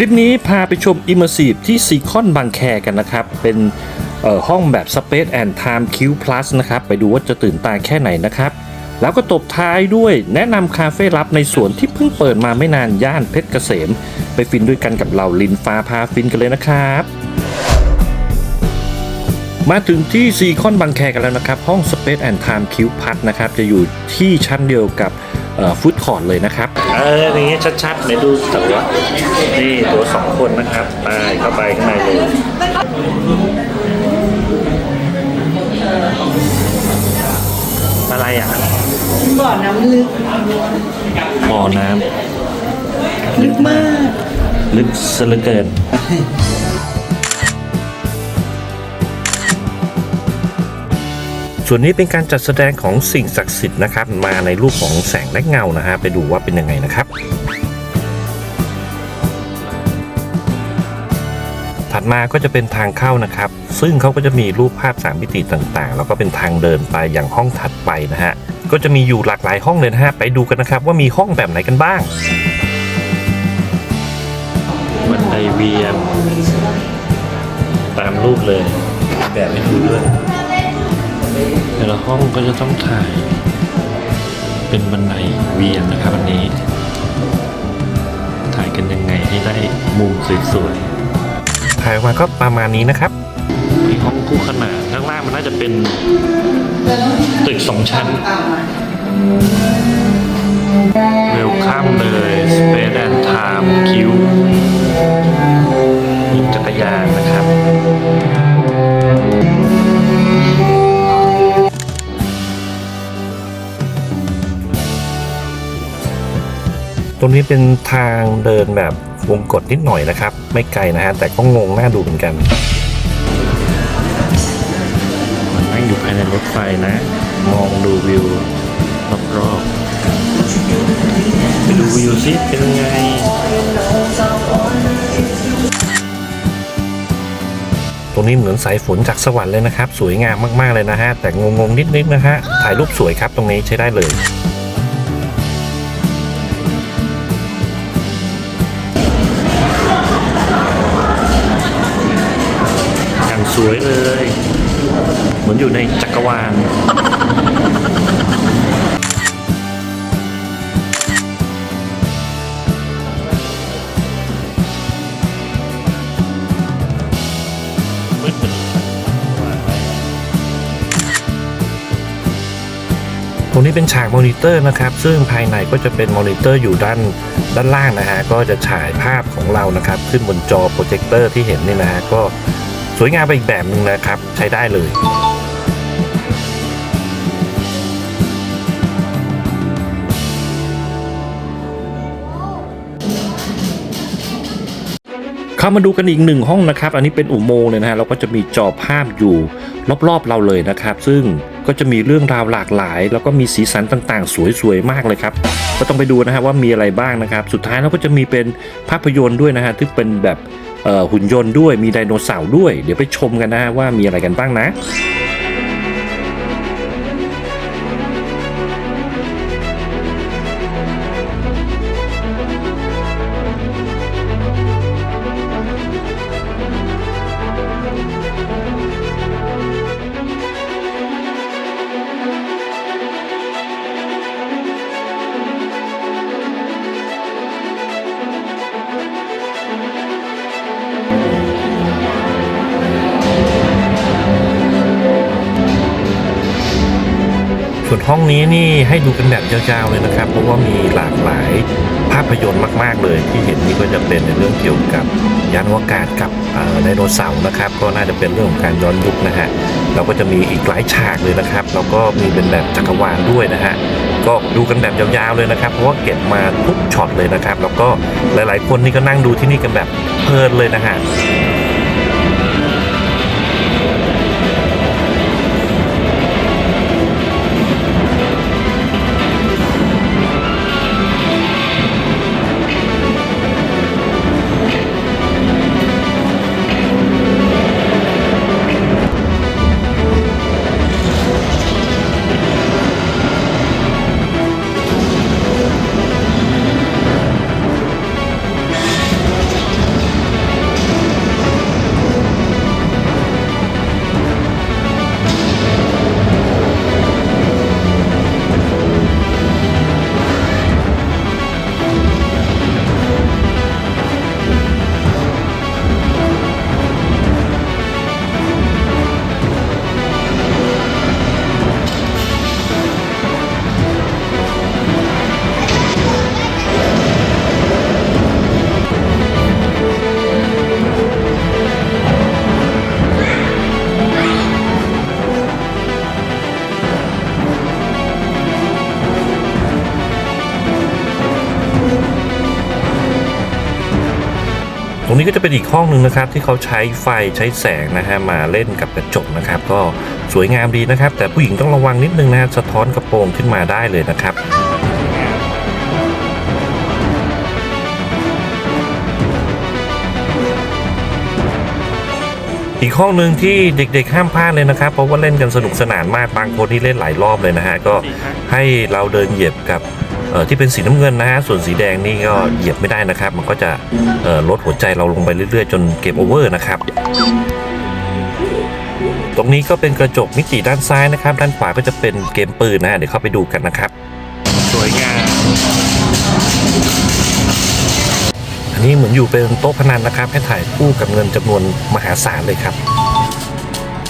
คลิปนี้พาไปชม Immersive ที่ซีคอนบางแคกันนะครับ เป็นห้องแบบ Space and Time Q Plus นะครับ ไปดูว่าจะตื่นตาแค่ไหนนะครับ แล้วก็ตบท้ายด้วยแนะนำคาเฟ่ลับในสวนที่เพิ่งเปิดมาไม่นานย่านเพชรเกษม ไปฟินด้วยกันกับเราลินฟ้าพาฟินกันเลยนะครับมาถึงที่ซีคอนบางแคกันแล้วนะครับ ห้อง Space and Time Q Plus นะครับ จะอยู่ที่ชั้นเดียวกับ ฟุตคอร์ดเลยนะครับ เอออย่างนี้ชัดๆในดูตัวนี่ตัวสองคนนะครับไปเข้าไปข้างในเลยอะไรอะบ่อน้ำลึกบ่อน้ลึกมากำลึกซะเหลือเกิน ส่วนนี้เป็นการจัดแสดงของสิ่งศักดิ์สิทธิ์นะครับ มาในรูปของแสงและเงานะฮะไปดูว่าเป็นยังไงนะครับถัดมาก็จะเป็นทางเข้านะครับ ซึ่งเขาก็จะมีรูปภาพสามมิติต่างๆ แล้วก็เป็นทางเดินไปอย่างห้องถัดไปนะฮะ ก็จะมีอยู่หลากหลายห้องเลยนะฮะ ไปดูกันนะครับว่ามีห้องแบบไหนกันบ้างบันไดเวียนตามรูปเลย แบบให้ดูด้วย แต่ละห้องก็จะต้องถ่าย เป็นบันไดเวียนนะครับอันนี้ ถ่ายกันยังไงให้ได้มุมสวยๆ ถ่ายออกมาก็ประมาณนี้นะครับมีห้องคู่ขนานข้างล่างมันน่าจะเป็นตึกสองชั้นเวลคัมเลย Space and Time Q มีจักรยานนะครับ รงนี้เป็นทางเดินแบบวงกดนิดหน่อยนะครับ ไม่ไกลนะฮะแต่ก็งงน่าดูเหมือนกันมันนั่งอยู่ภายในรถไฟนะ มองดูวิวรอบๆไปดูวิวซิเป็นไงตรงนี้เหมือนสายฝนจากสวรรค์เลยนะครับ สวยงามมากๆเลยนะฮะ แต่งงๆนิดๆนะฮะ ถ่ายรูปสวยครับตรงนี้ใช้ได้เลย สวยเลยเหมือนอยู่ในจักรวาลตรงนี้เป็นฉากมอนิเตอร์นะครับ ซึ่งภายในก็จะเป็นมอนิเตอร์อยู่ด้านด้านล่างนะฮะ ก็จะฉายภาพของเรานะครับ ขึ้นบนจอโปรเจคเตอร์ที่เห็นนี่นะฮะ ก็ สวยงามไปอีกแบบหนึ่งนะครับ ใช้ได้เลยเข้ามาดูกันอีกหนึ่งห้องนะครับ อันนี้เป็นอุโมงค์เลยนะฮะเราก็จะมีจอภาพอยู่รอบๆเราเลยนะครับ ซึ่งก็จะมีเรื่องราวหลากหลาย แล้วก็มีสีสันต่างๆ สวยๆมากเลยครับ ก็ต้องไปดูนะฮะว่ามีอะไรบ้างนะครับ สุดท้ายเราก็จะมีเป็นภาพยนตร์ด้วยนะฮะที่เป็นแบบ หุ่นยนต์ด้วยมีไดโนเสาร์ด้วย เดี๋ยวไปชมกันนะฮะว่ามีอะไรกันบ้างนะ ส่วนห้องนี้นี่ให้ดูกันแบบยาวๆเลยนะครับ เพราะว่ามีหลากหลายภาพยนตร์มาก ๆ เลย ที่เห็นนี่ก็จะเป็นในเรื่องเกี่ยวกับยานอวกาศกับไดโนเสาร์นะครับ ก็น่าจะเป็นเรื่องของการย้อนยุคนะฮะเราก็จะมีอีกหลายฉากเลยนะครับแล้วก็มีเป็นแบบจักรวาลด้วยนะฮะก็ดูกันแบบยาวๆเลยนะครับ เพราะว่าเก็บมาทุกช็อตเลยนะครับ แล้วก็หลายๆ คนนี่ก็นั่งดูที่นี่กันแบบเพลินเลยนะฮะ รงนี้ก็จะเป็นอีกห้องหนึ่งนะครับที่เขาใช้ไฟใช้แสงนะฮะมาเล่นกับกระจกนะครับ ก็สวยงามดีนะครับ แต่ผู้หญิงต้องระวังนิดนึงนะฮะสะท้อนกระโปรงขึ้นมาได้เลยนะครับอีกห้องหนึ่งที่เด็กๆห้ามพลาดเลยนะครับ เพราะว่าเล่นกันสนุกสนานมากบางคนที่เล่นหลายรอบเลยนะฮะก็ให้เราเดินเหยียบกับเอ่อ ที่เป็นสีน้ำเงินนะฮะส่วนสีแดงนี่ก็เหยียบไม่ได้นะครับ มันก็จะเอ่อลดหัวใจเราลงไปเรื่อยๆ จนเกมโอเวอร์นะครับตรงนี้ก็เป็นกระจกมิติด้านซ้ายนะครับ ด้านขวาก็จะเป็นเกมปืนนะฮะเดี๋ยวเข้าไปดูกันนะครับ สวยงามอันนี้เหมือนอยู่เป็นโต๊ะพนันนะครับ ให้ถ่ายคู่กับเงินจำนวนมหาศาลเลยครับ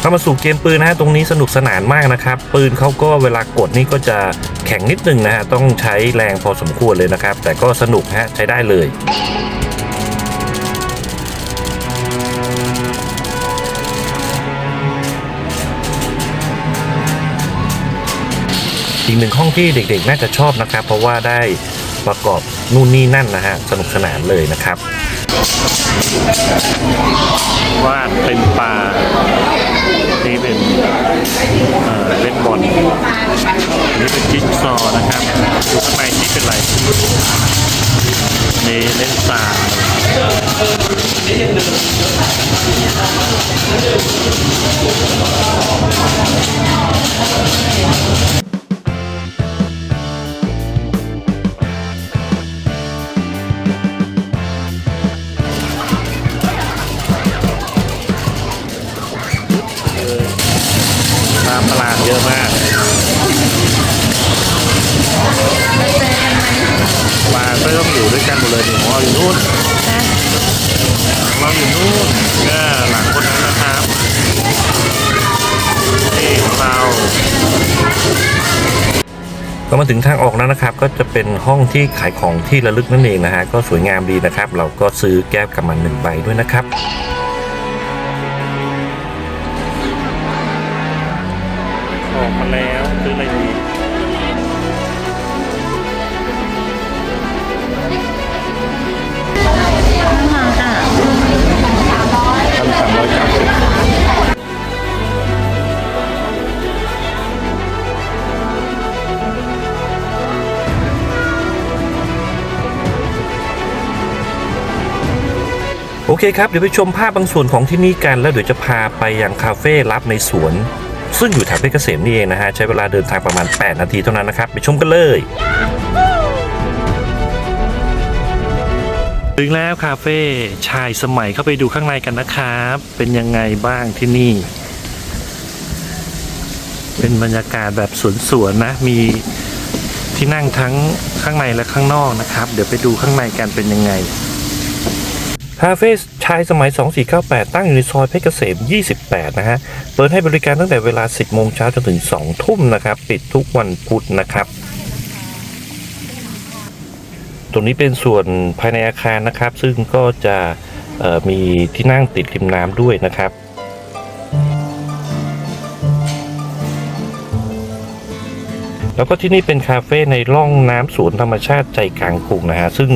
เข้ามาสู่เกมปืนนะฮะตรงนี้สนุกสนานมากนะครับ ปืนเขาก็เวลากดนี่ก็จะแข็งนิดนึงนะฮะต้องใช้แรงพอสมควรเลยนะครับ แต่ก็สนุกฮะใช้ได้เลยอีกหนึ่งห้องที่เด็กๆ น่าจะชอบนะครับ เพราะว่าได้ประกอบนู่นนี่นั่นนะฮะสนุกสนานเลยนะครับ วาดเป็นปลานี่เป็นเอ่อเล่นบอลนี่เป็นจิ๊กซอว์นะครับอยู่ข้างในนี่เป็นอะไรนี่เล่นปลา ปลาประหลาดเยอะมากปลาเริ่มอยู่ด้วยกันหมดเลยนี่ของเราอยู่นู่นของเราอยู่นู่นก็หลังคนนั้นนะครับนี่ของเราก็มาถึงทางออกแล้วนะครับ ก็จะเป็นห้องที่ขายของที่ระลึกนั่นเองนะฮะก็สวยงามดีนะครับ เราก็ซื้อแก้วกับมันหนึ่งใบด้วยนะครับ ออกมาแล้วซื้ออะไรดีพันสามร้อยเก้าสิบโอเคครับ เดี๋ยวไปชมภาพบางส่วนของที่นี่กัน แล้วเดี๋ยวจะพาไปยังคาเฟ่ลับในสวน ซึ่งอยู่แถวเพชรเกษมนี่เองนะฮะ ใช้เวลาเดินทางประมาณ 8 นาทีเท่านั้นนะครับ ไปชมกันเลยถึงแล้วคาเฟ่ชายสมัยเข้าไปดูข้างในกันนะครับ เป็นยังไงบ้างที่นี่ เป็นบรรยากาศแบบสวนๆนะ มีที่นั่งทั้งข้างในและข้างนอกนะครับ เดี๋ยวไปดูข้างในกันเป็นยังไงคาเฟ่ ชายสมัย 2498 ตั้งอยู่ในซอยเพชรเกษม 28 นะฮะ เปิดให้บริการตั้งแต่เวลา 10 โมงเช้าจนถึง 2 ทุ่มนะครับ ปิดทุกวันพุธนะครับ ตรงนี้เป็นส่วนภายในอาคารนะครับ ซึ่งก็จะมีที่นั่งติดริมน้ำด้วยนะครับ แล้วก็ที่นี่เป็นคาเฟ่ในร่องน้ำสวนธรรมชาติใจกลางกรุงนะฮะ ซึ่ง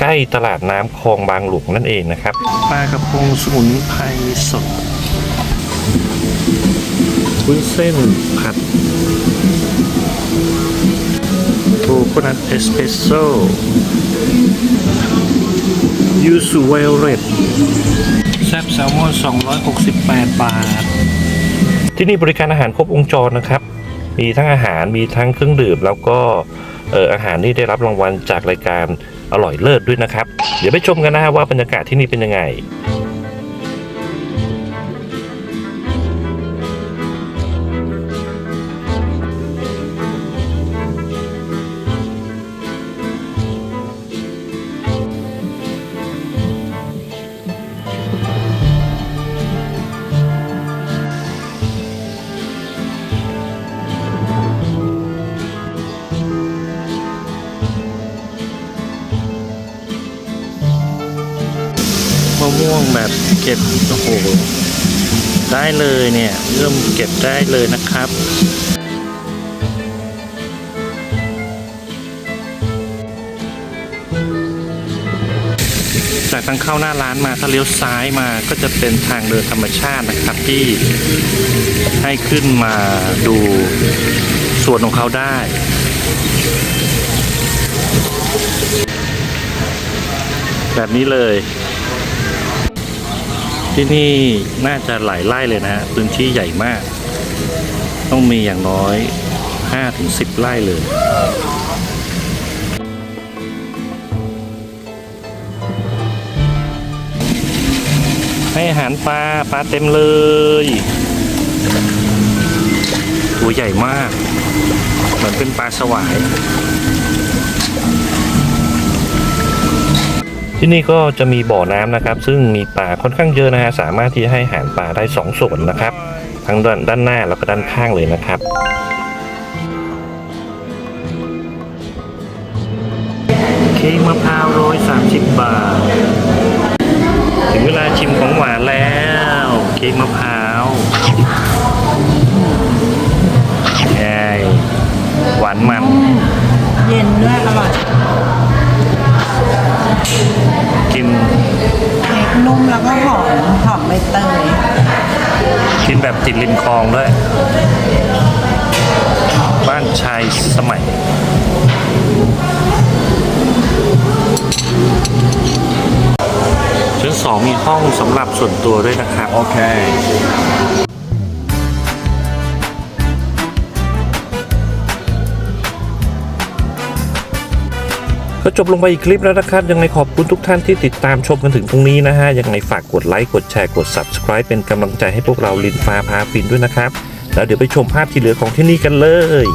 ใกล้ตลาดน้ำคลองบางหลวงนั่นเองนะครับปลากระพงสมุนไพรสดวุ้นเส้นผัดโคโคนัทเอสเปรสโซ่ยูสุไวโอเลตแซบแซลมอน 268 บาท ที่นี่บริการอาหารครบวงจรนะครับ มีทั้งอาหารมีทั้งเครื่องดื่ม แล้วก็เอ่ออาหารนี่ได้รับรางวัลจากรายการอร่อยเลิศด้วยนะครับ เดี๋ยวไปชมกันนะฮะว่าบรรยากาศที่นี่เป็นยังไง ม่วงแบบเก็บโอ้โหได้เลยเนี่ยเริ่มเก็บได้เลยนะครับจากทางเข้าหน้าร้านมาถ้าเลี้ยวซ้ายมาก็จะเป็นทางเดินธรรมชาตินะครับที่ให้ขึ้นมาดูสวนของเขาได้ แบบนี้เลย ที่นี่น่าจะหลายไร่เลยนะฮะพื้นที่ใหญ่มาก ต้องมีอย่างน้อย 5-10 ไร่เลย ให้อาหารปลาปลาเต็มเลย ตัวใหญ่มาก เหมือนเป็นปลาสวาย ที่นี่ก็จะมีบ่อน้ำนะครับ ซึ่งมีปลาค่อนข้างเยอะนะฮะสามารถที่ให้อาหารปลาได้สองส่วนนะครับ ทั้งด้านด้านหน้าแล้วก็ด้านข้างเลยนะครับเค้กมะพร้าวร้อยสามสิบบาท ถึงเวลาชิมของหวานแล้ว เค้กมะพร้าวไงหวานมัน เย็นด้วยอร่อย กินเค้กนุ่มแล้วก็หอมหอมใบเตยกินแบบติดริมคลองด้วย บ้านชายสมัย ชั้นสองมีห้องสำหรับส่วนตัวด้วยนะครับ โอเค ก็จบลงไปอีกคลิปแล้วนะครับ ยังไงขอบคุณทุกท่านที่ติดตามชมกันถึงตรงนี้นะฮะ ยังไงฝากกดไลค์ กดแชร์ กด Subscribe เป็นกำลังใจให้พวกเราลินฟ้าพาฟินด้วยนะครับ แล้วเดี๋ยวไปชมภาพที่เหลือของที่นี่กันเลย